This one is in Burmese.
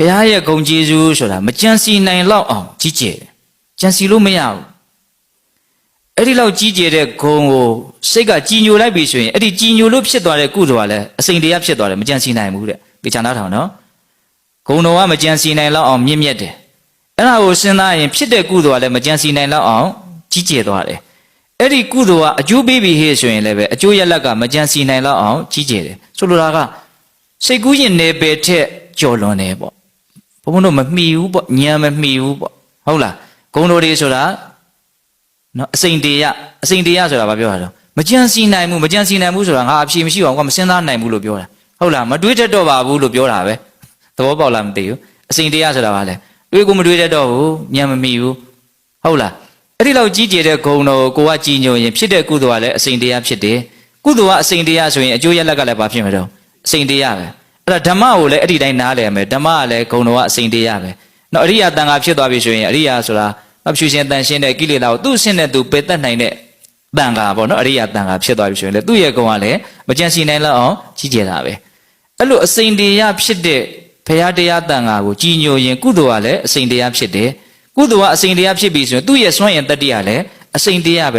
ဖះရဲ့ဂုံကျေးဇူးဆိုတာမကြံစီနိုင်လောက်အောင်ကြီးကျယ်တယ်ကြံစီလို့မရဘူးအဲ့ဒီလောက်ကြီးကျယ်တဲ့ဂုံကိုစိတ်ကကြည်ညိုလိုက်ပြီဆိုရင်အဲ့ဒီကြည်ညိုလို့ဖြစ်သွားတဲ့ကုသိုလ်ကလည်းအစိန်တရားဖြစ်သွားတယ်မကြံစီနိုင်ဘူးတဲ့ဒီချာနာထောင်နော်ဂုံတော်ကမကြံစီနိုင်လောက်အောင်မြင့်မြတ်တယ်အဲ့ဒါကိုစဉ်းစားရင်ဖြစ်တဲ့ကုသိုလ်ကလည်းမကြံစီနိုင်လောက်အောင်ကြီးကျယ်သွားတယ်အဲ့ဒီကုသိုလ်ကအကျိုးပေးပြီဟေ့ဆိုရင်လည်းပဲအကျိုးရလက်ကမကြံစီနိုင်လောက်အောင်ကြီးကျယ်တယ်ဆိုလိုတာကစိတ်ကူးရင်နယ်ပယ်ထက်ကျော်လွန်တယ်ပေါ့ ဘုံဘုံတို့မမှီဘူးပေါ့ညံမမှီဘူးပေါ့ဟုတ်လားဂုံတော်တွေဆိုတာနော်အစိန်တေရအစိန်တေရဆိုတာဘာပြောတာတော့မကြံစီနိုင်ဘူးမကြံစီနိုင်ဘူးဆိုတာငါအဖြေမရှိပါဘူးကွာမစင်စားနိုင်ဘူးလို့ပြောတာဟုတ်လားမတွေးတတ်တော့ပါဘူးလို့ပြောတာပဲသဘောပေါက်လားမသိဘူးအစိန်တေရဆိုတာဘာလဲတွေးကိုမတွေးတတ်တော့ဘူးညံမမှီဘူးဟုတ်လားအဲ့ဒီလောက်ကြီးကျယ်တဲ့ဂုံတော်ကိုကိုကကြည်ညိုရင်ဖြစ်တဲ့ကုသိုလ်ကလည်းအစိန်တေရဖြစ်တယ်ကုသိုလ်ကအစိန်တေရဆိုရင်အကျိုးရလက်ကလည်းဘာဖြစ်မှာတော့အစိန်တေရပဲ အဲ့ဒါဓမ္မကိုလည်းအဲ့ဒီတိုင်းနားလည်ရမယ်ဓမ္မကလည်းဂုံတော်ကအစိန်တေးရပဲ။နော်အရိယာတန်ခါဖြစ်သွားပြီဆိုရင်အရိယာဆိုတာအဖြူရှင်တန်ရှင်းတဲ့ကိလေသာကိုသူ့ဆင့်တဲ့သူပယ်တတ်နိုင်တဲ့တန်ခါပေါ့နော်အရိယာတန်ခါဖြစ်သွားပြီဆိုရင်လေသူ့ရဲ့ဂုံကလည်းမကြံစီနိုင်လောက်အောင်ကြီးကျယ်တာပဲ။အဲ့လိုအစိန်တေးရဖြစ်တဲ့ဘုရားတရားတန်ခါကိုကြည်ညိုရင်ကုသိုလ်ကလည်းအစိန်တရားဖြစ်တယ်။ကုသိုလ်ကအစိန်တရားဖြစ်ပြီဆိုရင်သူ့ရဲ့စွန့်ရင်တတ္တိကလည်းအစိန်တရားပဲ